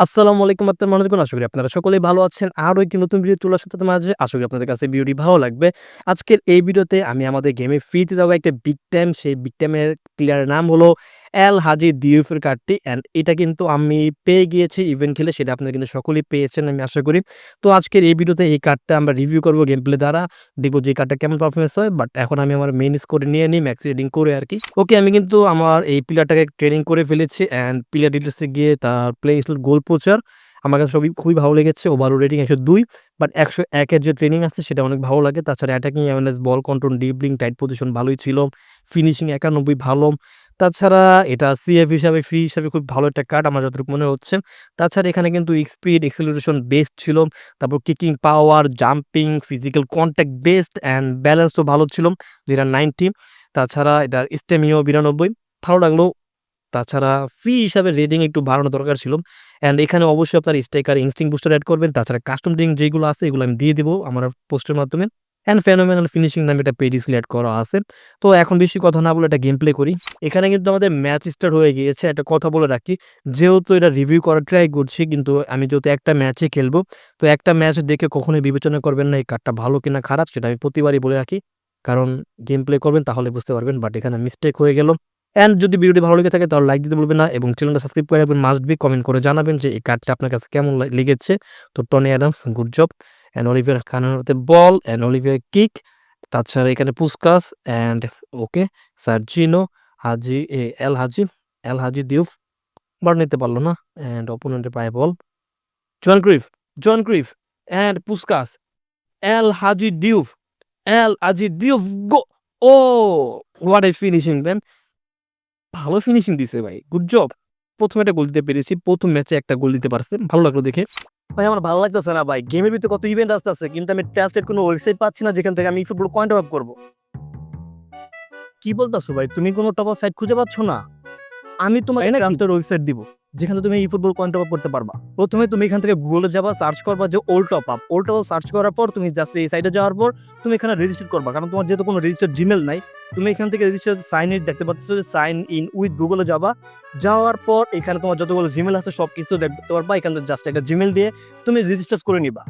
আসসালামু আলাইকুম আপনার মানুষগুলো আশা করি আপনারা সকলেই ভালো আছেন। আরও একটি নতুন ভিডিও চলে আসার মাঝে আশা করি আপনাদের কাছে ভিডিওটি ভালো লাগবে। আজকের এই ভিডিওতে আমি আমাদের গেমে ফ্রিতে দেওয়া একটা বিগ টাইম সেই বিগ টাইমের প্লেয়ারের নাম হলো এল হাজি দিউফের কার্ডটি অ্যান্ড এটা কিন্তু আমি পেয়ে গিয়েছি ইভেন্ট খেলে সেটা আপনারা কিন্তু সকলেই পেয়েছেন আমি আশা করি। তো আজকের এই ভিডিওতে এই কার্ডটা আমরা রিভিউ করব গেম প্লে দ্বারা। দেখব যে কার্ডটা কেমন পারফরমেন্স হয় বাট এখন আমি আমার মেন স্কোরে নিয়ে নিই ম্যাক্স রেডিং করে আর কি। ওকে আমি কিন্তু আমার এই প্লেয়ারটাকে ট্রেনিং করে ফেলেছি অ্যান্ড প্লেয়ার ডিটেলসে গিয়ে তার প্লে গোল প্রচার, আমার কাছে সবই খুবই ভালো লেগেছে ওভারঅল রেটিং একশো দুই বাট একশো একের যে ট্রেনিং আছে সেটা অনেক ভালো লাগে, তাছাড়া attacking awareness ball control dribbling tight position ভালোই ছিল ফিনিশিং একানব্বই ভালো তাছাড়া এটা সিএফ হিসাবে ফ্রি হিসাবে খুব ভালো একটা কার্ড আমার যতটুকু মনে হচ্ছে। তাছাড়া এখানে কিন্তু স্পিড এক্সেলারেশন বেস্ট ছিল। তারপর kicking power jumping physical contact best and ব্যালেন্সও ভালো ছিল। যেটা নাইনটি তাছাড়া এটার স্টেমিও বিরানব্বই। ভালো লাগল। তাছাড়া ফি হিসাবে রেটিং একটু বাড়ানো দরকার ছিল। অ্যান্ড এখানে অবশ্যই আপনার স্ট্রাইকার ইনস্টিং বুস্টার অ্যাড করবেন। তাছাড়া কাস্টম ট্রেনিং যেগুলো আছে, এগুলো আমি দিয়ে দেবো আমার পোস্টের মাধ্যমে। অ্যান্ড ফেনোমেনাল ফিনিশিং নামে একটা পেড অ্যাড করা আছে। তো এখন বেশি কথা না বলে একটা গেম প্লে করি। এখানে কিন্তু আমাদের ম্যাচ স্টার্ট হয়ে গিয়েছে। একটা কথা বলে রাখি, যেহেতু এটা রিভিউ করার ট্রাই করছি, কিন্তু আমি যেহেতু একটা ম্যাচে খেলব, তো একটা ম্যাচ দেখে কখনোই বিবেচনা করবেন না, এই কার্ডটা ভালো কিনা খারাপ সেটা আমি প্রতিবারই বলে রাখি। কারণ গেম প্লে করবেন তাহলে বুঝতে পারবেন বাট এখানে মিস্টেক হয়ে গেল। অ্যান্ড যদি ভিডিওটি ভালো লেগে থাকে, তাহলে লাইক দিতে বলবেন না এবং চ্যানেলটা সাবস্ক্রাইব করে রাখবেন। মাস্ট বি কমেন্ট করে জানাবেন যে এই কার্ডটা আপনার কাছে কেমন লেগেছে। তো Tony Adams, good job. And Oliver খানের হাতে বল অ্যান্ড অলিভিয়ার কিক তাছাড়া এখানে পুস্কাস অ্যান্ড ওকে সার্জিনো হাজি এ El Hadji El Hadji Diouf বার নিতে পারল না অ্যান্ড অপোনেন্টের পায়ে ball. Johan Cruyff Johan Cruyff and Puskas El Hadji Diouf El Hadji Diouf go oh what a finishing man ভালো ফিনিশিং দিছে ভাই গুড জব প্রথম একটা গোল দিতে পেরেছি, প্রথম ম্যাচে একটা গোল দিতে পারছে, ভালো লাগল দেখে। ভাই আমার ভালো লাগতেছে না ভাই। গেমের ভিতরে কত ইভেন্ট আসতেছে কিন্তু আমি ট্রাস্টেড কোনো ওয়েবসাইট পাচ্ছি না যেখান থেকে আমি ফুটবল পয়েন্ট আপ করব। কি বলতাছো ভাই? তুমি কোনো টপ সাইট খুঁজে পাচ্ছ না? আমি তোমার এনে? ট্রাস্টেড ওয়েবসাইট দিব যেখানে তুমি এই ফুটবল পয়েন্ট আপ করতে পারবা। প্রথমে তুমি এখান থেকে গুগলে যাবা সার্চ করবা যে old top up old top search করার পর তুমি জাস্ট এই সাইটে যাওয়ার পর তুমি এখানে রেজিস্টার করবা কারণ তোমার যেহেতু কোনো রেজিস্টার জিমেল নাই তুমি এখান থেকে সাইন ইন দেখতে পাচ্ছ সাইন ইন উইথ গুগলে যাবা। যাওয়ার পর এখানে তোমার যতগুলো জিমেল আছে সব কিছু দেখতে পারবা। এখান থেকে জাস্ট একটা জিমেল দিয়ে তুমি রেজিস্টার করে নিবা।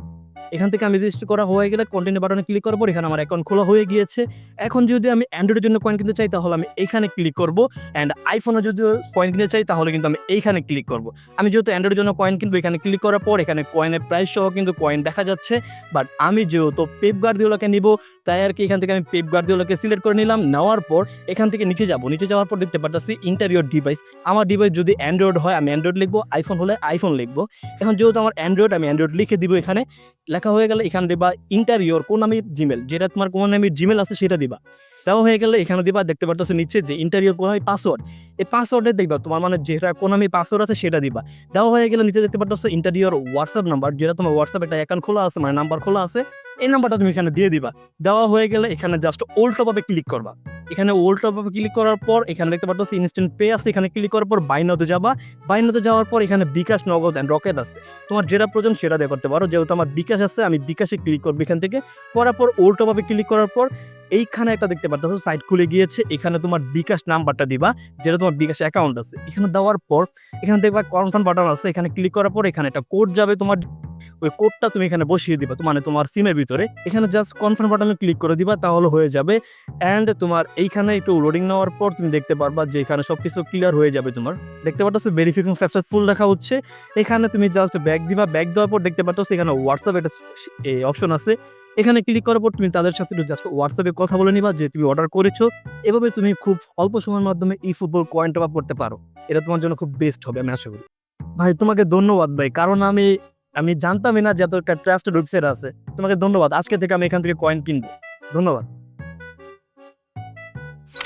এখান থেকে আমি রেজিস্টার করা হয়ে গেলে কন্টিনিউ বাটনে ক্লিক করার পর এখানে আমার অ্যাকাউন্ট খোলা হয়ে গিয়েছে। এখন যদি আমি অ্যান্ড্রয়েডের জন্য কয়েন কিনতে চাই, তাহলে আমি এখানে ক্লিক করব। অ্যান্ড আইফোনে যদি কয়েন কিনতে চাই, তাহলে কিন্তু আমি এইখানে ক্লিক করব। আমি যেহেতু অ্যান্ড্রয়েডের জন্য কয়েন কিনবো, এখানে ক্লিক করার পর এখানে কয়েনের প্রাইস সহ কিন্তু কয়েন দেখা যাচ্ছে। বাট আমি যেহেতু পেপ গার্দিওলাকে নিব, তাই আর কি এখান থেকে আমি পেপ গার্দিওলাকে সিলেক্ট করে নিলাম। নেওয়ার পর এখান থেকে নিচে যাব। নিচে যাওয়ার পর দেখতে পাচ্ছি ইন্টারিয়র ডিভাইস আমার ডিভাইস যদি অ্যান্ড্রয়েড হয়, আমি অ্যান্ড্রয়েড লিখব। আইফোন হলে আইফোন লিখব। এখন যেহেতু আমার অ্যান্ড্রয়েড আমি অ্যান্ড্রয়েড লিখে দিব এখানে। লেখা হয়ে গেলে এখানে দিবা ইন্টারভিউর কোন আমি জিমেল যেটা তোমার কোন নামে জিমেল আছে সেটা দিবা। তাও হয়ে গেলে এখানে দিবা, দেখতে পারতেছো নিচ্ছে যে ইন্টারিয়র কোন আমি পাসওয়ার্ড এই পাসওয়ার্ডে দেখবা তোমার মানে যেটা কোন আমি পাসওয়ার্ড আছে সেটা দিবা। দেওয়া হয়ে গেলে নিচে দেখতে পারতেছো ইন্টারভিউর হোয়াটসঅ্যাপ নাম্বার যেটা তোমার হোয়াটসঅ্যাপ একটা অ্যাকাউন্ট খোলা আছে মানে নাম্বার খোলা আছে এই নাম্বারটা তুমি এখানে দিয়ে দিবা। দেওয়া হয়ে গেলে এখানে জাস্ট টপে ক্লিক করবা। এখানে টপে ক্লিক করার পর এখানে দেখতে পাচ্ছ ইনস্ট্যান্ট পে আছে। এখানে ক্লিক করার পর বাইনোতে যাবা। বাইনোতে যাওয়ার পর এখানে বিকাশ নগদ অ্যান্ড রকেট আছে। তোমার যেটা প্রয়োজন সেটা দিয়ে করতে পারো। যেহেতু আমার বিকাশ আছে, আমি বিকাশে ক্লিক করব এখান থেকে। করার পর টপে ক্লিক করার পর এইখানে একটা দেখতে পাচ্ছ সাইট খুলে গিয়েছে। এখানে তোমার বিকাশ নাম্বারটা দিবা, যেটা তোমার বিকাশ অ্যাকাউন্ট আছে। এখানে দেওয়ার পর এখানে দেখবা কনফার্ম বাটন আছে। এখানে ক্লিক করার পর এখানে একটা কোড যাবে তোমার ওই কোডটা তুমি এখানে বসিয়ে দিবা মানে তোমার সিমের ভিতরে। এখানে জাস্ট কনফার্ম বাটনে ক্লিক করে দিবা, তাহলে হয়ে যাবে। অ্যান্ড তোমার এইখানে একটু লোডিং নেওয়ার পর তুমি দেখতে পারবা যে এখানে সব কিছু ক্লিয়ার হয়ে যাবে তোমার। দেখতে পাচ্ছ ভেরিফিকেশন সাকসেসফুল লেখা হচ্ছে। এখানে তুমি জাস্ট ব্যাক দিবা ব্যাক দেওয়ার পর দেখতে পাচ্ছ এখানে হোয়াটসঅ্যাপ একটা অপশন আছে। এখানে ক্লিক করার পর তুমি তাদের সাথে একটু জাস্ট হোয়াটসঅ্যাপে কথা বলে নিবা যে তুমি অর্ডার করেছ। এভাবে তুমি খুব অল্প সময়ের মাধ্যমে ই ফুটবল কয়েন টপ করতে পারো। এটা তোমার জন্য খুব বেস্ট হবে, আমি আশা করি। ভাই, তোমাকে ধন্যবাদ ভাই, কারণ আমি আমি জানতামই না যে এত একটা ট্রাস্টেড ওয়েবসাইট আছে। তোমাকে ধন্যবাদ। আজকে থেকে আমি এখান থেকে কয়েন কিনবো। ধন্যবাদ।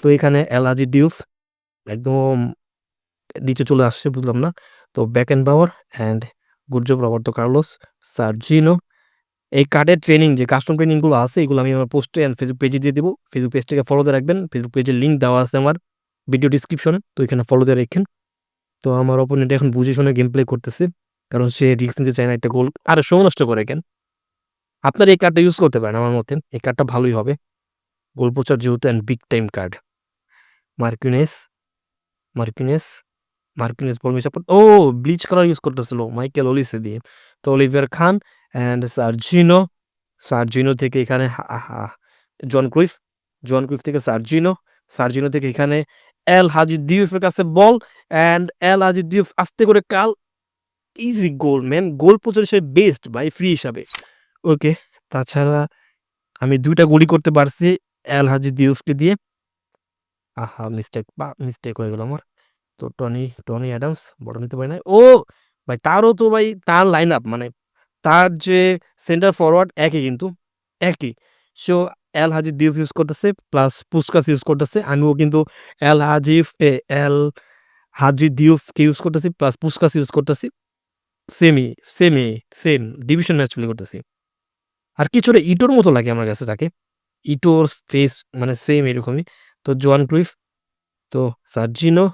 তো এখানে এলআজি ডিউফ একদম নিচে চলে আসছে, বুঝলাম না? তো back and power and good job Roberto Carlos Serginho এই কার্ডের ট্রেনিং যে কাস্টম ট্রেনিংগুলো আছে, এগুলো আমি আমার পোস্টে অ্যান্ড ফেসবুক পেজে দিয়ে দেবো। ফেসবুক পেজটাকে ফলোতে রাখবেন। ফেসবুক পেজের লিঙ্ক দেওয়া আছে আমার ভিডিও ডিসক্রিপশনে তো এখানে ফলো দিয়ে রাখেন। তো আমার অপোনেন্ট এখন বুঝে শুনে গেম প্লে করতেছে। কারণ সে রিস্ক নিতে চায় না, একটা গোল আর সময় নষ্ট করে কেন? আপনার এই কার্ডটা ইউজ করতে পারেন আমার মতে। এই কার্ডটা ভালোই হবে। গোল প্রচার যেহেতু and big time card Marquinhos Marquinhos Marquinhos ball মিশা ও ব্লিচ কালার ইউজ করতেছিল মাইকেল ওলিসে দিয়ে। তো অলিভিয়ার খান অ্যান্ড সার্জিনো সার্জিনো থেকে এখানে জন ক্রুইফ জন ক্রুইফ থেকে সার্জিনো সার্জিনো থেকে এখানে এল হাজি দিউফের কাছে বল অ্যান্ড এল হাজি দিউফ আস্তে করে কাল ইজি গোল ম্যান গোল হিসেবে বেস্ট বাই ফ্রি হিসাবে। ওকে তাছাড়া আমি দুইটা গুলি করতে পারছি এল হাজি দিউফকে দিয়ে। আহা মিস্টেক বা মিস্টেক হয়ে গেল আমার। তো টনি টনি অ্যাডামস বড় নিতে পারি না ও, ভাই, তারও তো ভাই, তার লাইন আপ মানে তার যে সেন্টার ফরওয়ার্ড একই কিন্তু, একই। সো এল হাজিফ দিউফ ইউজ করতেছে প্লাস পুস্কাস ইউজ করতেছে, আমিও কিন্তু এল হাজিফ এল হাজি দিউফকে ইউজ করতেছি প্লাস পুস্কাস ইউজ করতেছি। সেমই সেমই সেম ডিভিশন ম্যাচ প্লে করতেছি। আর কিছুটা ইটোর মতো লাগে আমার কাছে তাকে। ইটোর ফেস মানে সেম এরকমই। তো জোয়ান ক্রুইফ, তো সার্জিনো,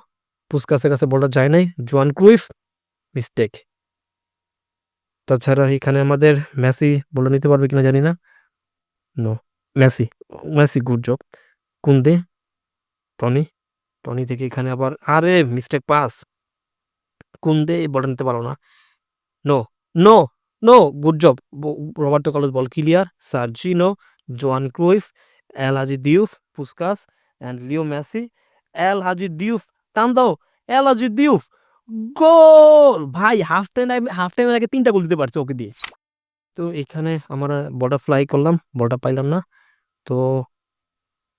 পুস্কাসের কাছে বলটা যায় নাই। জোয়ান ক্রুইফ মিস্টেক তাছাড়া এখানে আমাদের মেসি বলে নিতে পারবে কিনা জানি না। No Messi Messi good job Kounde, Tony Tony থেকে এখানে আবার, আরে মিস্টেক পাস কুন্দে বলে নিতে পারো না। No no no good job Roberto Carlos ball clear Serginho Johan Cruyff El Hadji Diouf Puskas and Leo Messi El Hadji Diouf টান দাও এল হাজি দিউফ গোল ভাই হাফ টাইম হাফ টাইমের আগে তিনটা গোল দিতে পারছে ওকে দিয়ে। তো এখানে আমরা বলটা ফ্লাই করলাম বলটা পাইলাম না। তো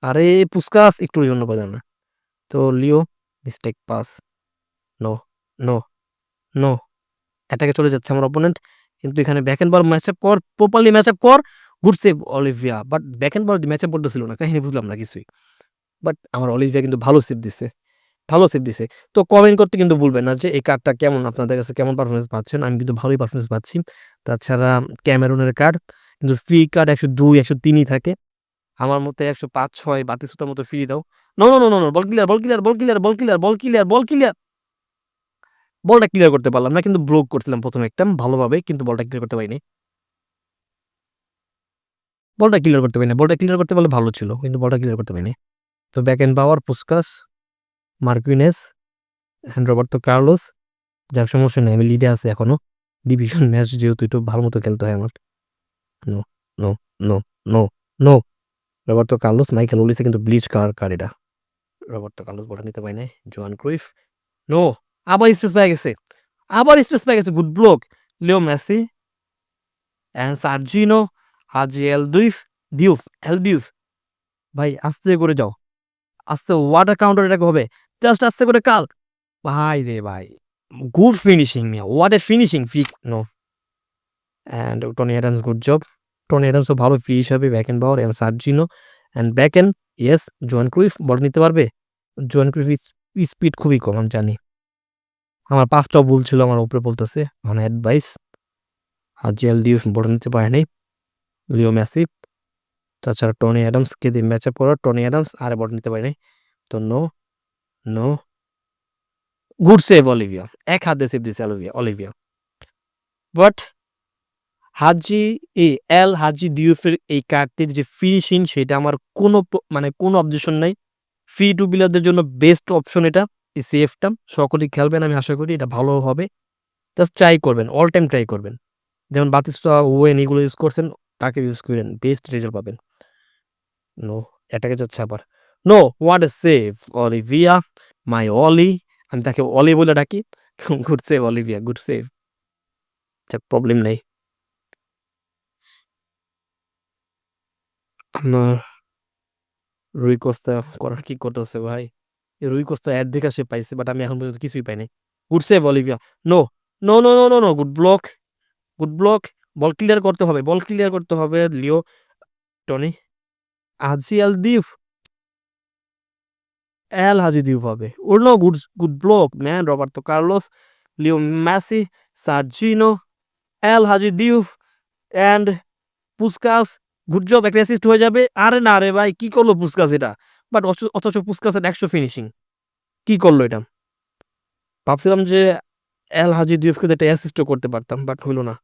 আরে পুস্কাস একটু জন্য পাইলাম না। তো Leo mistake pass no no no এটাকে চলে যাচ্ছে আমার অপোনেন্ট কিন্তু এখানে back end ball match up কর প্রপারলি ম্যাচ আপ কর save Oliver but back end ball match up ছিল না, কাহিনী বুঝলাম না কিছুই। বাট আমার অলিভিয়া কিন্তু ভালো সেভ দিছে। ভালো সেভ দিছে। তো কমেন্ট করতে কিন্তু ভুলবেন না যে এই কার্ডটা কেমন, আপনাদের কাছে কেমন পারফরমেন্স পাচ্ছেন? আমি কিন্তু ভালোই পারফরমেন্স পাচ্ছি। তাছাড়া ক্যামেরুনের কার্ড কিন্তু ফ্রি কার্ড একশো দুই, একশো তিনই থাকে। আমার মতে একশো পাঁচ, ছয় বাতিসুতার মতো ফ্রি দাও। No no no no ball clear ball clear ball clear ball clear ball clear ball clear বলটা ক্লিয়ার করতে পারলাম না, কিন্তু ব্লক করছিলাম প্রথমে একটা, ভালোভাবে কিন্তু বলটা ক্লিয়ার করতে পারিনি। বলটা ক্লিয়ার করতে পারিনি, বলটা ক্লিয়ার করতে পারলে ভালো ছিল, কিন্তু বলটা ক্লিয়ার করতে পারিনি। তো back end power Puskas Marquinhos and Roberto Carlos যার সমস্যা নেই, আমি লিডে আছে এখনও। ডিভিশন ম্যাচ যেহেতু একটু ভালো মতো খেলতে হয় আমার। No no no no no Roberto Carlos Michael Olise কিন্তু ব্লিচ কার কার এটা। রবার্তো কার্লোস বলটা নিতে পারি নাই জোয়ান ক্রুইফ নো আবার স্পেস পেয়ে গেছে। আবার স্পেস পেয়ে গেছে good block Leo Messi and Serginho Hadji El Diouf Diouf El Diouf ভাই, আস্তে করে যাও। আস্তে ওয়াটার কাউন্টার এটাকে হবে। জাস্ট আস্তে করে কাল। ভাই রে ভাই গুড ফিনিশিং মিয়া হোয়াট এ ফিনিশিং ফিক no and Tony Adams good job Tony অ্যাডামসও ভালো ফ্রি হিসাবে ব্যাক এন্ড পাওয়ার এবং Serginho and back end yes Johan Cruyff ball নিতে পারবে। জোয়ান ক্রুইফ স্পিড খুবই কম, আমি জানি। আমার পাঁচটাও ভুল ছিল আমার উপরে বলতেছে মানে অ্যাডভাইস হাজি এল দিউফ বল নিতে পারে নাই। লিও মেসি, তাছাড়া টনি অ্যাডামসকে দিয়ে ম্যাচ আপ টনি অ্যাডামস, আর বল নিতে পারে নাই। তো no no good save Oliver. এক হাত সেভ দিয়েছে অলিভিয়া অলিভিয়া। বাট হাজি এ এল হাজি ডিউফের এই কার্ডটির যে ফিনিশিং সেটা আমার কোনো মানে কোনো অবজেকশন নাই। ফ্রি টু বিলারদের জন্য বেস্ট অপশন এটা। এই সেফটা সকলেই খেলবেন আমি আশা করি এটা ভালো হবে। জাস্ট ট্রাই করবেন অল টাইম ট্রাই করবেন। যেমন বাতিস্তা ওয়েন এগুলো ইউজ করছেন, তাকে ইউজ করেন বেস্ট রেজাল্ট পাবেন। নো এটাকে যাচ্ছে আবার no what a save Oliver my Olly আমি তাকে অলি বলে ডাকি। Good save Oliver good save problem নেই। আপনার রুই কোস্তা করার কি করতেছে ভাই? রুই কোস্তা অ্যাড দেখা সে পাইছে বাট আমি এখন পর্যন্ত কিছুই পাইনি good save Oliver no no no no no no good block good block ball clear করতে হবে বল ক্লিয়ার করতে হবে লিও, টনি। আজি এল দিফ এল হাজি দিউফ হবে। ওর no good good block man Roberto Carlos Leo Messi Serginho El Hadji Diouf and Puskas good job একটা assist হয়ে যাবে। আরে না রে ভাই, কি করল পুস্কাস এটা? বাট অথচ পুস্কাসের একশো ফিনিশিং কি করল এটা? ভাবছিলাম যে এল হাজি দিউফকে একটা অ্যাসিস্টও করতে পারতাম বাট হইল না।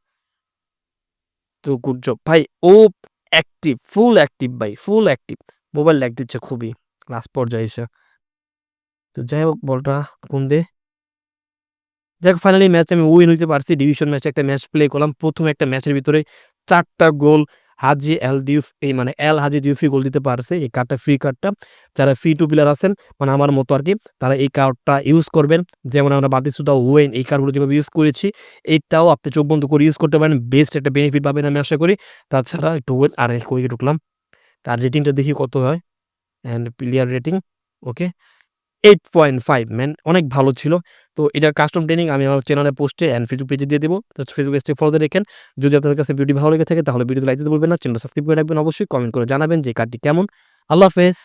তো গুড জব ভাই, ও অ্যাক্টিভ ফুল অ্যাক্টিভ ভাই ফুল অ্যাক্টিভ মোবাইল ল্যাগ দিচ্ছে খুবই লাস্ট পর্যায়ে এসে। তো যাই হোক, বলটা কোন দে। যাক ফাইনালি ম্যাচ আমি উইন হইতে পারছি। ডিভিশন ম্যাচে একটা ম্যাচ প্লে করলাম। প্রথম একটা ম্যাচের ভিতরে চারটা গোল হাজি এল ডিউফ এই মানে এল হাজি ডিউফি গোল দিতে পারছে। এই কার্ডটা ফ্রি কার্ডটা যারা ফ্রি টু প্লেয়ার আছেন মানে আমার মতো আর কি তারা এই কার্ডটা ইউজ করবেন। যেমন আমরা বাতিসুদা ওয়েন এই কার্ডগুলো যেভাবে ইউজ করেছি, এইটাও আপনি চোখ বন্ধ করে ইউজ করতে পারেন। বেস্ট একটা বেনিফিট পাবেন আমি আশা করি। তাছাড়া একটু ওয়েন আর, কই ঢুকলাম? তার রেটিংটা দেখি কত হয়? And player rating okay eight point five man অনেক ভালো ছিল। তো এটার কাস্টম ট্রেনিং আমি আমার চ্যানেলে পোস্টে অ্যান্ড ফেসবুক পেজে দিয়ে দেবো। তো ফেসবুক পেজটি ফলো রেখেন। যদি আপনাদের কাছে ভিডিও ভালো লেগে থাকে, তাহলে ভিডিওতে লাইক দিতে বলবেন না চ্যানেল সাবস্ক্রাইব করে রাখবেন। অবশ্যই কমেন্ট করে জানাবেন যে কার্ডটি কেমন। আল্লাহ হাফেজ।